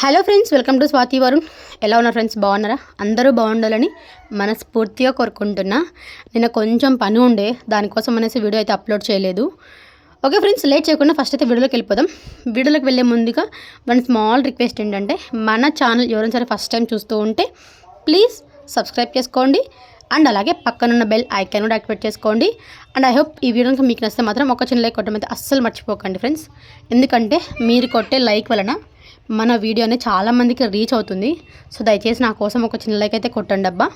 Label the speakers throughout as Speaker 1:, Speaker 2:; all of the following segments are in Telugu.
Speaker 1: Hello friends welcome to Swathi Varun. ఎలా ఉన్నారు ఫ్రెండ్స్? బాగున్నారా? అందరూ బాగుండాలని మనస్ఫూర్తిగా కోరుకుంటున్నా. నిన్న కొంచెం పని ఉండే దానికోసం అనేసి వీడియో అయితే అప్లోడ్ చేయలేదు. ఓకే ఫ్రెండ్స్ లేట్ చేయకుండా ఫస్ట్ అయితే వీడియోలోకి వెళ్ళిపోదాం. వీడియోలోకి వెళ్ళే ముందుగా వన్ స్మాల్ రిక్వెస్ట్ ఏంటంటే మన ఛానల్ ఎవరైనా సరే ఫస్ట్ టైం చూస్తూ ఉంటే ప్లీజ్ సబ్స్క్రైబ్ చేసుకోండి. అండ్ అలాగే పక్కనున్న బెల్ ఐకాన్ కూడా యాక్టివేట్ చేసుకోండి. అండ్ ఐ హోప్ ఈ వీడియో మీకు నచ్చితే మాత్రం ఒక చిన్న లైక్ కొట్టడం అయితే అస్సలు మర్చిపోకండి ఫ్రెండ్స్. ఎందుకంటే మీరు కొట్టే లైక్ వలన మన వీడియో అనేది చాలామందికి రీచ్ అవుతుంది. సో దయచేసి నా కోసం ఒక చిన్న లైక్ అయితే కొట్టండి అబ్బా.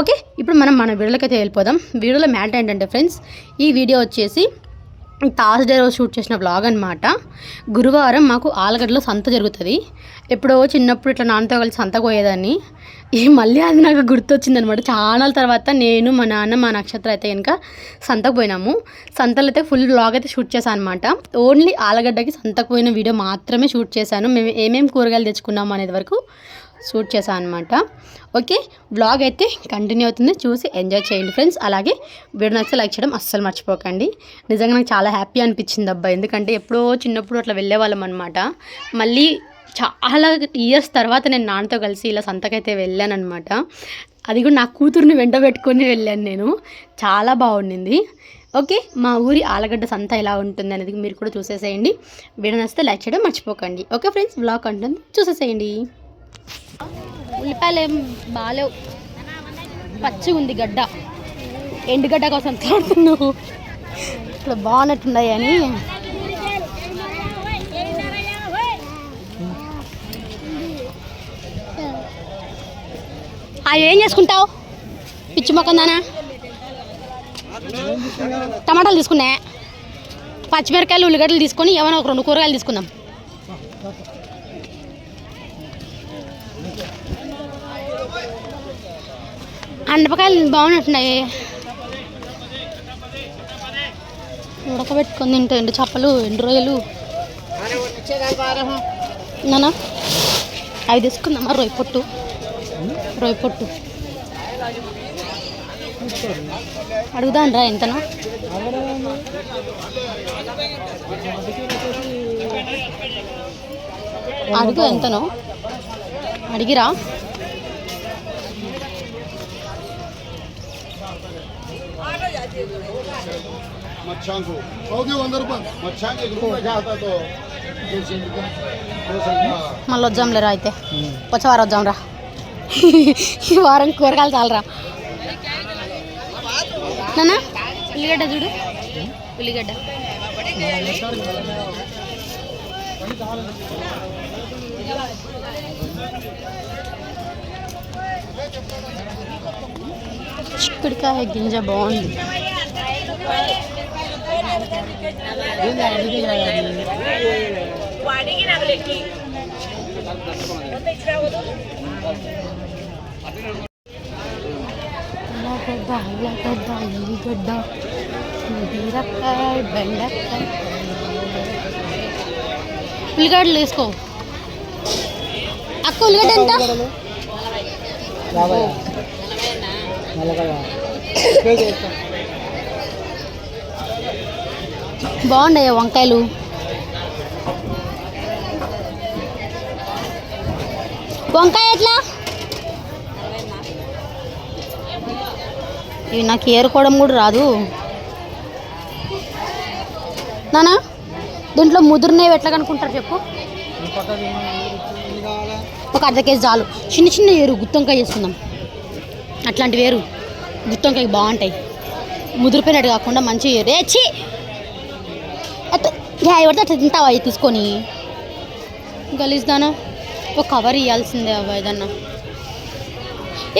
Speaker 1: ఓకే ఇప్పుడు మనం మన వీడియోలోకి అయితే వెళ్ళిపోదాం. వీడియోలో మ్యాటర్ ఏంటంటే ఫ్రెండ్స్ ఈ వీడియో వచ్చేసి థర్స్డే రోజు షూట్ చేసిన బ్లాగ్ అనమాట గురువారం మాకు ఆలగడ్డలో సంత జరుగుతుంది. ఎప్పుడో చిన్నప్పుడు ఇట్లా నాన్నతో కలిసి సంత పోయేదాన్ని. ఈ మళ్ళీ అది నాకు గుర్తొచ్చింది అనమాట చాలా తర్వాత నేను మా నాన్న మా నక్షత్రం అయితే కనుక సంతకు పోయినాము. సంతలో అయితే ఫుల్ బ్లాగ్ అయితే షూట్ చేశాను అనమాట ఓన్లీ ఆలగడ్డకి సంతకు పోయిన వీడియో మాత్రమే షూట్ చేశాను. మేము ఏమేమి కూరగాయలు తెచ్చుకున్నాము అనేది వరకు షూట్ చేశాను అనమాట ఓకే బ్లాగ్ అయితే కంటిన్యూ అవుతుంది. చూసి ఎంజాయ్ చేయండి ఫ్రెండ్స్. అలాగే వీడియో నచ్చితే లైక్ చేయడం అస్సలు మర్చిపోకండి. నిజంగా నాకు చాలా హ్యాపీ అనిపించింది అబ్బాయి ఎందుకంటే ఎప్పుడో చిన్నప్పుడు అట్లా వెళ్ళేవాళ్ళం అనమాట మళ్ళీ చాలా ఇయర్స్ తర్వాత నేను నాన్నతో కలిసి ఇలా సంతకైతే వెళ్ళాను అనమాట అది కూడా నా కూతుర్ని వెంట పెట్టుకొని వెళ్ళాను నేను. చాలా బాగుండింది. ఓకే మా ఊరి ఆలగడ్డ సంత ఎలా ఉంటుంది అనేది మీరు కూడా చూసేసేయండి. వీడియో నచ్చితే లైక్ చేయడం మర్చిపోకండి. ఓకే ఫ్రెండ్స్ బ్లాగ్ ఉంటుంది చూసేసేయండి. ఉల్లిపాయలు ఏం బాగాలేవు పచ్చిగా ఉంది గడ్డ. ఎండుగడ్డ కోసం ఇట్లా బాగున్నట్టున్నాయి అని. ఏం చేసుకుంటావు? పిచ్చి మొక్కం దానా? టమాటాలు తీసుకున్నా పచ్చిమిరకాయలు ఉల్లిగడ్డలు తీసుకొని ఏమైనా ఒక రెండు కూరగాయలు తీసుకుందాం. అండపకాయలు బాగున్నట్టున్నాయి. ఉడకబెట్టుకొని తింటే ఎండు చేపలు ఎండు రొయ్యలు. నానా? అవి తీసుకుందామా రొయ్య పొట్టు? రొయ్య పొట్టు అడుగుదాం రా ఎంతనో అడుగు ఎంతనో అడిగిరా
Speaker 2: मच्छां को सौ के వంద రూపాయలు मच्छां के ग्रुप में क्या होता तो दो सौ रुपये दो सौ हाँ
Speaker 1: మళ్ళీ వద్దాంలేరా అయితే ఈ వారం కూరగాయలు చాలరా. నాన్న ఉల్లిగడ్డ చూడు. ఉల్లిగడ్డ. చిక్కుడికాయ గింజ బాగుంది. ఉల్లగడ్డ ఉల్లగడ్డ ఉల్లిగడ్డ బీరకాయ బెండకాయ ఉల్లిగడ్డలు వేసుకో. అక్క ఉల్లిగడ్డ ఎంత? బాగున్నాయి వంకాయలు? వంకాయ ఎట్లా? ఇవి నాకు ఏరుకోవడం కూడా రాదు. నానా దీంట్లో ముదురునేవి ఎట్లా కనుక్కుంటారు చెప్పు? ఒక అర్ధ కేజీ చాలు. చిన్న చిన్న ఏరు గుత్తొంకాయ చేసుకుందాం. అట్లాంటి వేరు గుత్తొంకాయ బాగుంటాయి. ముదిరిపోయినట్టు కాకుండా మంచి ఏరు. ఏ అట్లా పడితే అట్లా తింటావా? అవి తీసుకొని. గలీజ్దానా ఒక కవర్ ఇవ్వాల్సిందే అవ్వ ఏదన్నా.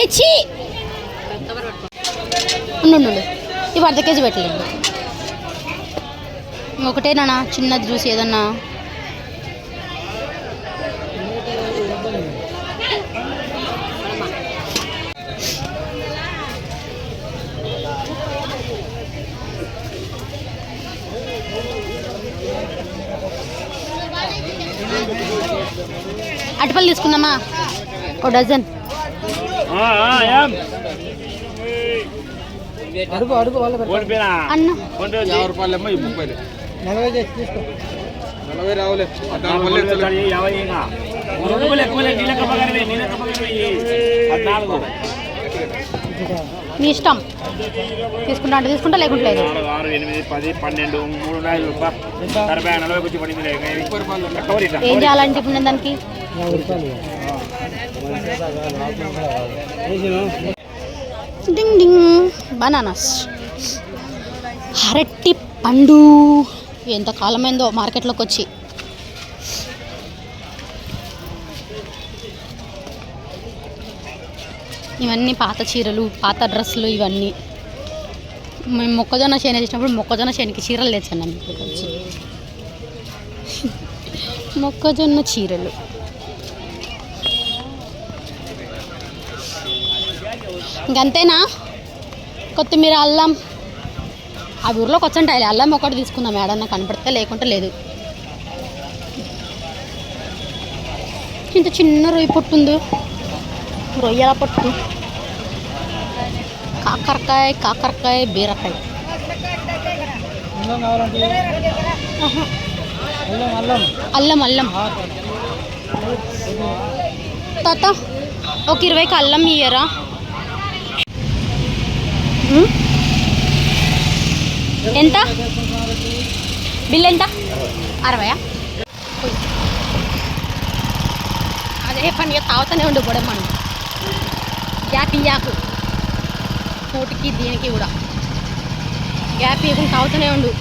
Speaker 1: ఏ ఉండు ఇవి అర్ధ కేజీ పెట్టలేదు. ఒకటేనా చిన్నది చూసి ఏదన్నా అటుపల్లి తీసుకుందామా? ఓ డజన్. అన్న.
Speaker 3: నలభై
Speaker 2: రావులే.
Speaker 1: మీ ఇష్టం. తీసుకుంటా అంటే తీసుకుంటా లేకుంటే
Speaker 3: ఆరు ఎనిమిది పది పన్నెండు మూడు నాలుగు. నలభై.
Speaker 1: ఏం చేయాలంటే ఇప్పుడు దానికి? డింగ్ డింగ్. బనానాస్. అరటి పండు. ఎంత కాలమైందో మార్కెట్లోకి వచ్చి. ఇవన్నీ పాత చీరలు పాత డ్రెస్సులు ఇవన్నీ. మేము మొక్కజొన్న చేను చేసినప్పుడు మొక్కజొన్న చేనికి చీరలు తెచ్చాను వచ్చి. మొక్కజొన్న చీరలు. ఇంకంతేనా? కొత్తిమీర అల్లం. ఆ ఊర్లోకి వచ్చంటాయి అల్లం ఒకటి తీసుకుందాం ఏడన్నా కనపడితే లేకుంటే లేదు. ఇంత చిన్న రొయ్య పొట్టు ఉంది. రొయ్యల పొట్టు. కాకరకాయ కాకరకాయ బీరకాయ. అల్లం అల్లం. తాత ఒక ఇరవైకి అల్లం ఇయ్యరా? ఎంత? బిల్ ఎంత? అరవయా? అదే పనిగా తాగుతూనే ఉండు కూడా మనం. గ్యాప్ ఇయ్యాకు. కోటికి దీనికి కూడా. గ్యాప్ ఇవ్వకుండా తాగుతూనే ఉండు.